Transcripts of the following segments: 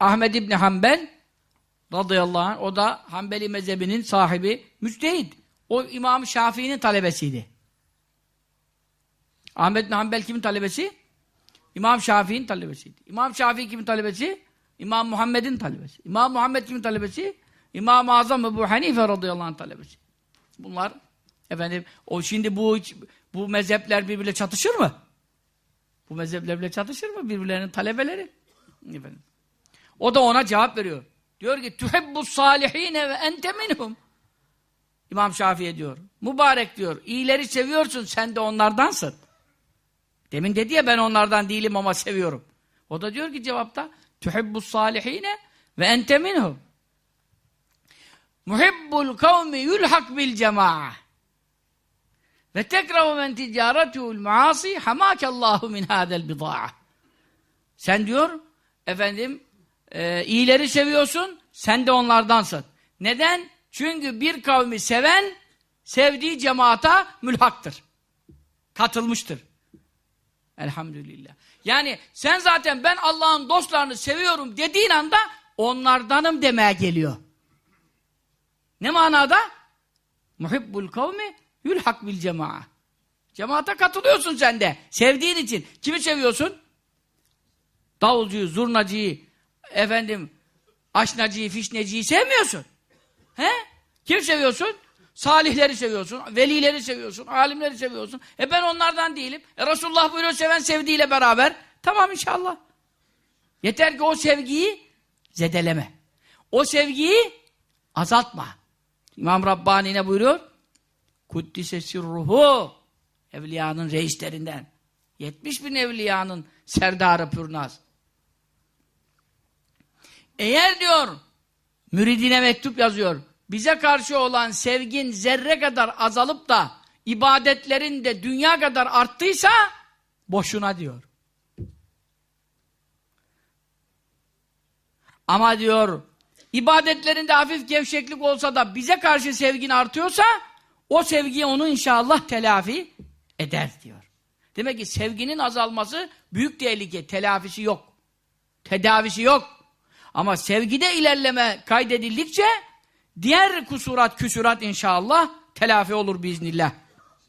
Ahmed İbni Hanbel radıyallahu anh, o da Hanbeli mezhebinin sahibi, müçtehid. O İmam Şafii'nin talebesiydi. Ahmed bin Hanbel kimin talebesi? İmam Şafii'nin talebesiydi. İmam Şafii kimin talebesi? İmam Muhammed'in talebesi. İmam Muhammed kimin talebesi? İmam-ı Azam Ebu Hanife radıyallahu anh talebesi. Bunlar efendim o şimdi bu bu mezhepler birbirle çatışır mı? Bu mezhepler bile çatışır mı? Birbirlerinin talebeleri. Efendim. O da ona cevap veriyor. Diyor ki tuhibbu salihine ve ente minhum. İmam Şafii diyor. Mübarek diyor. İyileri seviyorsun sen de onlardansın. Demin dedi ya ben onlardan değilim ama seviyorum. O da diyor ki cevapta tuhibbu salihine ve ente minhum. Muhibbul kavmi yulhak bil cema'a. Ve tekrahu men ticaretu'l maasi hamakallahu min hadel bida'a. Sen diyor efendim e, iyileri seviyorsun sen de onlardansın. Neden? Çünkü bir kavmi seven sevdiği cemaata mülhaktır. Katılmıştır. Elhamdülillah. Yani sen zaten ben Allah'ın dostlarını seviyorum dediğin anda onlardanım demeye geliyor. Ne manada? Muhibbul kavmi yülhak bil cema'a. Cemaate katılıyorsun sen de. Sevdiğin için. Kimi seviyorsun? Davulcuyu, zurnacıyı, efendim, aşnacıyı, fişneciyi sevmiyorsun. He? Kim seviyorsun? Salihleri seviyorsun, velileri seviyorsun, alimleri seviyorsun. E ben onlardan değilim. E Resulullah buyuruyor seven sevdiğiyle beraber. Tamam inşallah. Yeter ki o sevgiyi zedeleme. O sevgiyi azaltma. İmam Rabbani ne buyuruyor? Kuddise sirruhu evliyanın reislerinden. 70 bin evliyanın serdarı pürnaz. Eğer diyor müridine mektup yazıyor bize karşı olan sevgin zerre kadar azalıp da ibadetlerin de dünya kadar arttıysa boşuna diyor. Ama diyor ibadetlerinde hafif gevşeklik olsa da bize karşı sevgin artıyorsa o sevgiyi onu inşallah telafi eder diyor. Demek ki sevginin azalması büyük tehlike, telafisi yok. Tedavisi yok. Ama sevgide ilerleme kaydedildikçe diğer kusurat, küsurat inşallah telafi olur biiznillah.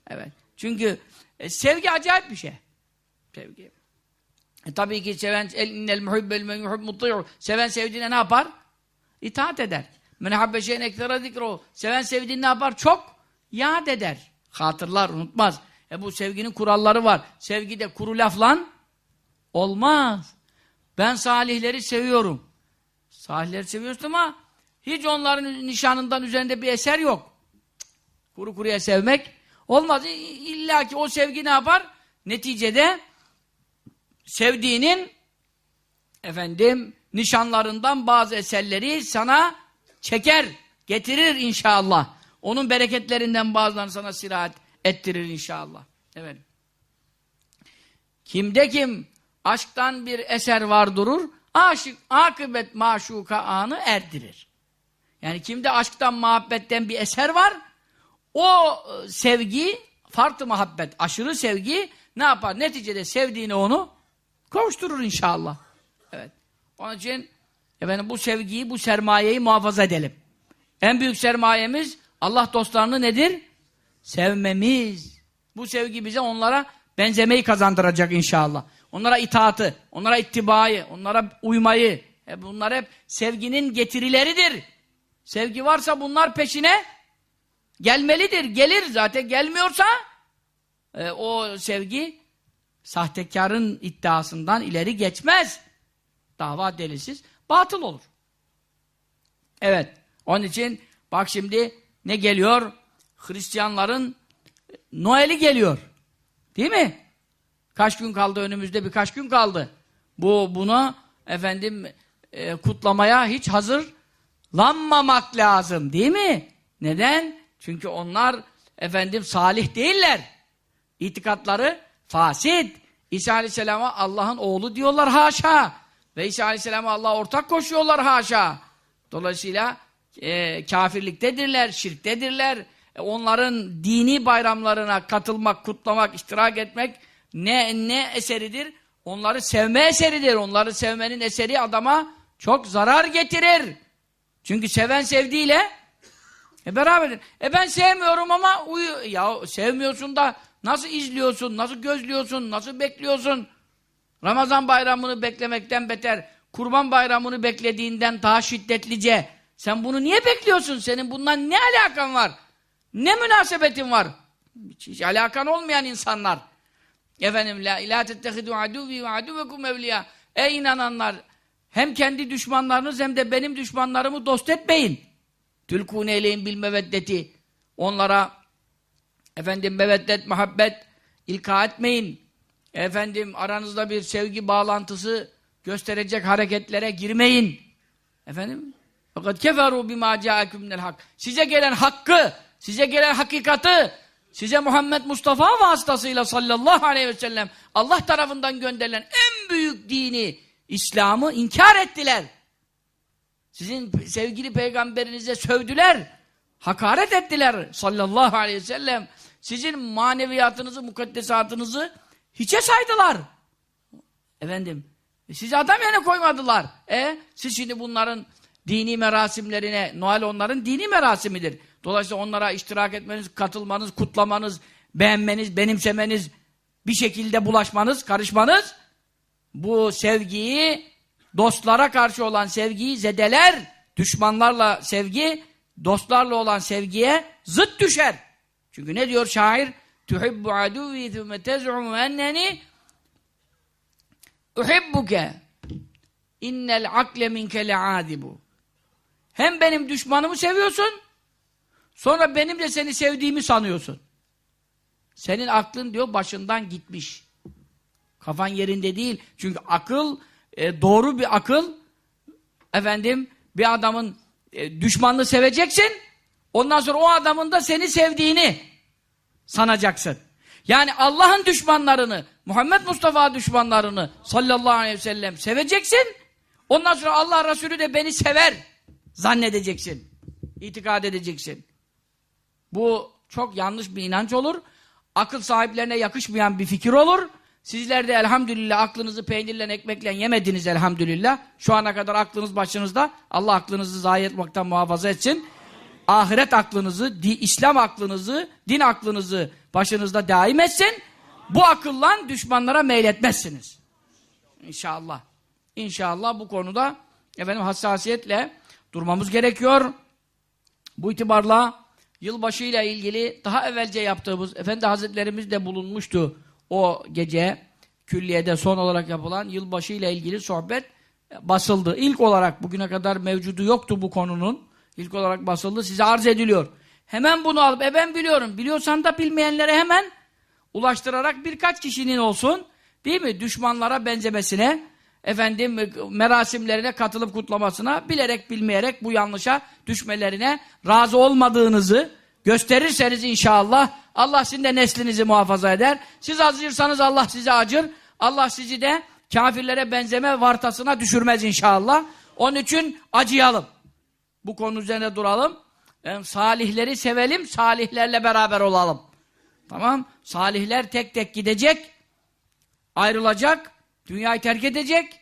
Evet. Çünkü e, sevgi acayip bir şey. Sevgi. E, tabii ki seven innel muhibbel men yuhib. Seven sevdiğine ne yapar? İtaat eder. Men habbe şeyen eklera zikru. Seven sevdiğini ne yapar? Çok yad eder. Hatırlar, unutmaz. E bu sevginin kuralları var. Sevgide kuru laflan olmaz. Ben salihleri seviyorum. Salihleri seviyorsun ama hiç onların nişanından üzerinde bir eser yok. Kuru kuruya sevmek olmaz. İlla ki o sevgi ne yapar? Neticede sevdiğinin efendim nişanlarından bazı eserleri sana çeker, getirir inşallah. Onun bereketlerinden bazılarını sana sirahat ettirir inşallah. Evet. Kimde kim aşktan bir eser var durur, aşık, akıbet maşuka anı erdirir. Yani kimde aşktan, muhabbetten bir eser var, o e, sevgi, farklı muhabbet, aşırı sevgi ne yapar? Neticede sevdiğini onu kavuşturur inşallah. Evet. Onun için efendim, bu sevgiyi, bu sermayeyi muhafaza edelim. En büyük sermayemiz Allah dostlarını nedir? Sevmemiz. Bu sevgi bize onlara benzemeyi kazandıracak inşallah. Onlara itaatı, onlara ittibayı, onlara uymayı. E bunlar hep sevginin getirileridir. Sevgi varsa bunlar peşine gelmelidir. Gelir zaten gelmiyorsa e, o sevgi sahtekarın iddiasından ileri geçmez. Dava delisiz batıl olur. Evet. Onun için bak şimdi ne geliyor? Hristiyanların Noel'i geliyor. Değil mi? Kaç gün kaldı önümüzde? Birkaç gün kaldı. Bu buna efendim e, kutlamaya hiç hazırlanmamak lazım. Değil mi? Neden? Çünkü onlar efendim salih değiller. İtikatları fasit. İsa Aleyhisselam'a Allah'ın oğlu diyorlar haşa. Ve İsa Aleyhisselam'a Allah'a ortak koşuyorlar haşa. Dolayısıyla e, kafirliktedirler, şirktedirler. E, onların dini bayramlarına katılmak, kutlamak, iştirak etmek ne ne eseridir? Onları sevme eseridir. Onları sevmenin eseri adama çok zarar getirir. Çünkü seven sevdiğiyle e beraberdir. E ben sevmiyorum ama uyu ya sevmiyorsun da nasıl izliyorsun, nasıl gözlüyorsun, nasıl bekliyorsun? Ramazan bayramını beklemekten beter, Kurban bayramını beklediğinden daha şiddetlice. Sen bunu niye bekliyorsun? Senin bundan ne alakan var? Ne münasebetin var? Hiç, hiç alakan olmayan insanlar. Efendim la ilahe tettehidu aduvi ve aduvekum evliya. Ey inananlar hem kendi düşmanlarınız hem de benim düşmanlarımı dost etmeyin. Tülkûne eleyin bil meveddeti. Onlara efendim meveddet, muhabbet ilka etmeyin. Efendim aranızda bir sevgi bağlantısı gösterecek hareketlere girmeyin. Efendim? Fakat keferu bima ca'akum hak. Size gelen hakkı, size gelen hakikati, size Muhammed Mustafa vasıtasıyla sallallahu aleyhi ve sellem Allah tarafından gönderilen en büyük dini İslam'ı inkar ettiler. Sizin sevgili peygamberinize sövdüler. Hakaret ettiler sallallahu aleyhi ve sellem. Sizin maneviyatınızı, mukaddesatınızı hiçe saydılar. Efendim, sizi adam yerine koymadılar. E, siz şimdi bunların dini merasimlerine, Noel onların dini merasimidir. Dolayısıyla onlara iştirak etmeniz, katılmanız, kutlamanız, beğenmeniz, benimsemeniz, bir şekilde bulaşmanız, karışmanız, bu sevgiyi, dostlara karşı olan sevgiyi zedeler, düşmanlarla sevgi, dostlarla olan sevgiye zıt düşer. Çünkü ne diyor şair? Tuhibbu aduvi thumme tez'umu enneni uhibbuke innel akle minke le'adibu hem benim düşmanımı seviyorsun sonra benim de seni sevdiğimi sanıyorsun. Senin aklın diyor başından gitmiş. Kafan yerinde değil. Çünkü akıl e, doğru bir akıl efendim bir adamın e, düşmanını seveceksin. Ondan sonra o adamın da seni sevdiğini sanacaksın. Yani Allah'ın düşmanlarını, Muhammed Mustafa düşmanlarını sallallahu aleyhi ve sellem seveceksin. Ondan sonra Allah Resulü de beni sever zannedeceksin. İtikad edeceksin. Bu çok yanlış bir inanç olur. Akıl sahiplerine yakışmayan bir fikir olur. Sizler de elhamdülillah aklınızı peynirle ekmekle yemediniz elhamdülillah. Şu ana kadar aklınız başınızda. Allah aklınızı zayi etmekten muhafaza etsin. Ahiret aklınızı, İslam aklınızı, din aklınızı başınızda daim etsin. Bu akılla düşmanlara meyletmezsiniz. İnşallah. İnşallah bu konuda efendim hassasiyetle durmamız gerekiyor. Bu itibarla yılbaşı ile ilgili daha evvelce yaptığımız Efendi Hazretlerimiz de bulunmuştu o gece külliyede son olarak yapılan yılbaşı ile ilgili sohbet basıldı. İlk olarak bugüne kadar mevcudu yoktu bu konunun. İlk olarak basıldı. Size arz ediliyor. Hemen bunu alıp, e ben biliyorum. Biliyorsan da bilmeyenlere hemen ulaştırarak birkaç kişinin olsun, değil mi? Düşmanlara benzemesine, efendim merasimlerine katılıp kutlamasına, bilerek bilmeyerek bu yanlışa düşmelerine razı olmadığınızı gösterirseniz inşallah Allah sizin de neslinizi muhafaza eder. Siz acırsanız Allah size acır. Allah sizi de kafirlere benzeme vartasına düşürmez inşallah. Onun için acıyalım. Bu konu üzerine duralım. Yani salihleri sevelim, salihlerle beraber olalım. Tamam? Salihler tek tek gidecek, ayrılacak, dünyayı terk edecek.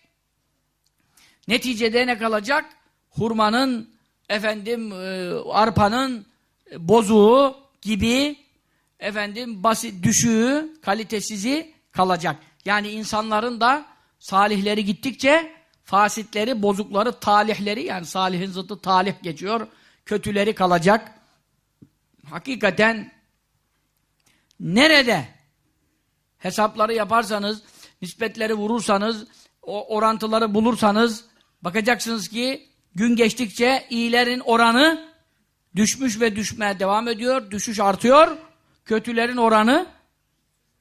Neticede ne kalacak? Hurmanın, efendim, e, arpanın e, bozuğu gibi, efendim, basit, düşüğü, kalitesizi kalacak. Yani insanların da salihleri gittikçe fasitleri, bozukları, talihleri yani salihin zıttı talih geçiyor. Kötüleri kalacak. Hakikaten nerede hesapları yaparsanız, nispetleri vurursanız, o orantıları bulursanız bakacaksınız ki gün geçtikçe iyilerin oranı düşmüş ve düşmeye devam ediyor. Düşüş artıyor. Kötülerin oranı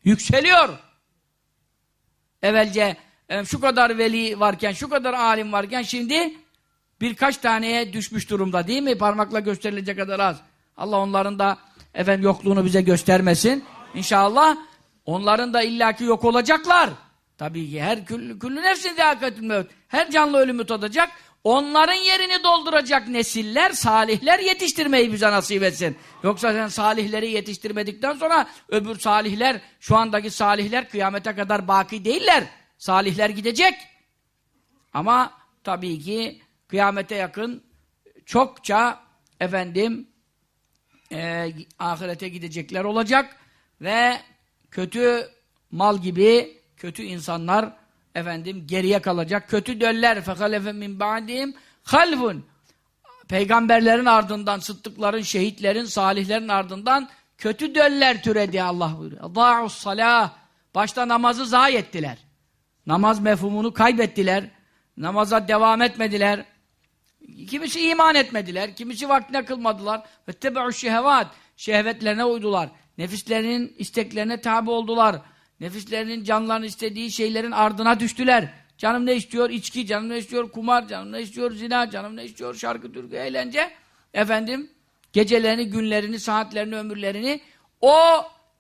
yükseliyor. Evvelce e, şu kadar veli varken, şu kadar alim varken şimdi birkaç taneye düşmüş durumda değil mi? Parmakla gösterilecek kadar az. Allah onların da efendim yokluğunu bize göstermesin. İnşallah onların da illaki yok olacaklar. Tabii ki her küllü, küllü nefsin zâkatül mevt. Her canlı ölümü tadacak. Onların yerini dolduracak nesiller, salihler yetiştirmeyi bize nasip etsin. Yoksa sen salihleri yetiştirmedikten sonra öbür salihler, şu andaki salihler kıyamete kadar baki değiller. Salihler gidecek. Ama tabii ki kıyamete yakın çokça efendim e, ahirete gidecekler olacak ve kötü mal gibi kötü insanlar efendim geriye kalacak. Kötü döller fekalefe min ba'dihim halfun peygamberlerin ardından, sıddıkların, şehitlerin, salihlerin ardından kötü döller türedi Allah buyuruyor. Da'us salah. Başta namazı zayi ettiler. Namaz mefhumunu kaybettiler. Namaza devam etmediler. Kimisi iman etmediler. Kimisi vaktine kılmadılar. Vettebe'u şehevat. Şehvetlerine uydular. Nefislerinin isteklerine tabi oldular. Nefislerinin canlarının istediği şeylerin ardına düştüler. Canım ne istiyor? İçki, canım ne istiyor? Kumar, canım ne istiyor? Zina, canım ne istiyor? Şarkı, türkü, eğlence. Efendim, gecelerini, günlerini, saatlerini, ömürlerini o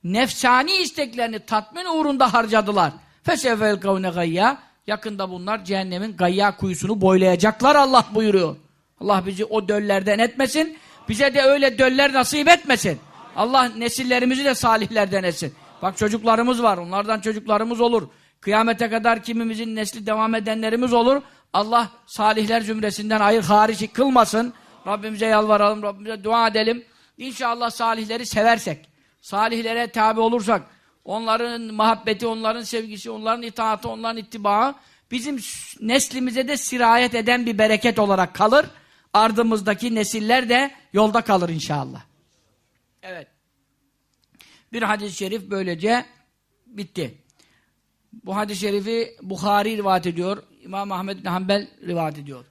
nefsani isteklerini tatmin uğrunda harcadılar. Fesefel kavne gayya. Yakında bunlar cehennemin gayya kuyusunu boylayacaklar Allah buyuruyor. Allah bizi o döllerden etmesin. Bize de öyle döller nasip etmesin. Allah nesillerimizi de salihlerden etsin. Bak çocuklarımız var. Onlardan çocuklarımız olur. Kıyamete kadar kimimizin nesli devam edenlerimiz olur. Allah salihler zümresinden hayır hariç kılmasın. Rabbimize yalvaralım, Rabbimize dua edelim. İnşallah salihleri seversek, salihlere tabi olursak, onların muhabbeti, onların sevgisi, onların itaati, onların ittibağı bizim neslimize de sirayet eden bir bereket olarak kalır. Ardımızdaki nesiller de yolda kalır inşallah. Evet. Bir hadis-i şerif böylece bitti. Bu hadis-i şerifi Bukhari rivayet ediyor. İmam Ahmed bin Hanbel rivayet ediyor.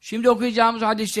Şimdi okuyacağımız hadis-i şerif